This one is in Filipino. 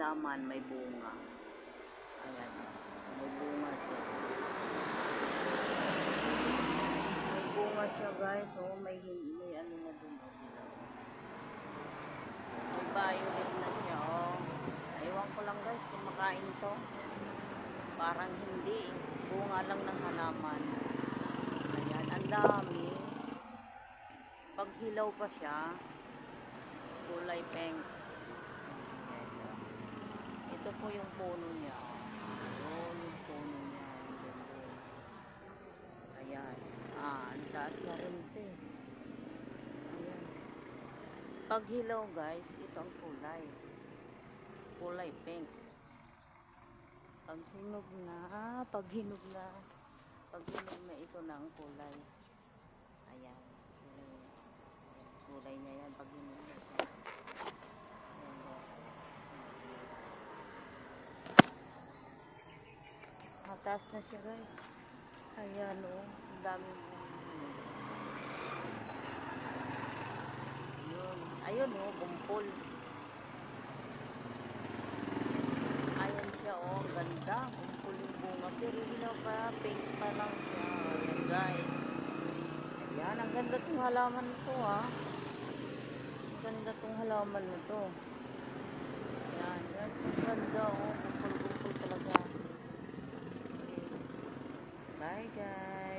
halaman may bunga. Ayan, may bunga siya. May bunga siya guys. Oh, may, may ano na dun. May violet na siya. Oh. Ewan ko lang guys kung makain to. Parang hindi. Bunga lang ng halaman. Ayan, ang dami. Pag pa siya, kulay pink. Po yung puno niya. Yun yung puno niya. Ayan. Ah, ang taas na rin ito eh. Ayan. Pag hilaw guys, ito ang kulay. Kulay pink. Pag hinog na, pag hinog na, pag hinog na ito na ang kulay. Ayan. Yung kulay niya yan pag hinog na siya. Ayan po. Mataas na siya guys. Ayan o. Ang dami Yun. Ayun o. Bumpol. Ayan siya o. Ang ganda. Bumpol yung bunga. Pero hilaw pa. Pink pa lang siya. Ayan guys. Ayan. Ang ganda tong halaman nito ah. Ang ganda tong halaman nito. Ayan guys. Ang ganda o. Bumpol-bumpol Bye guys.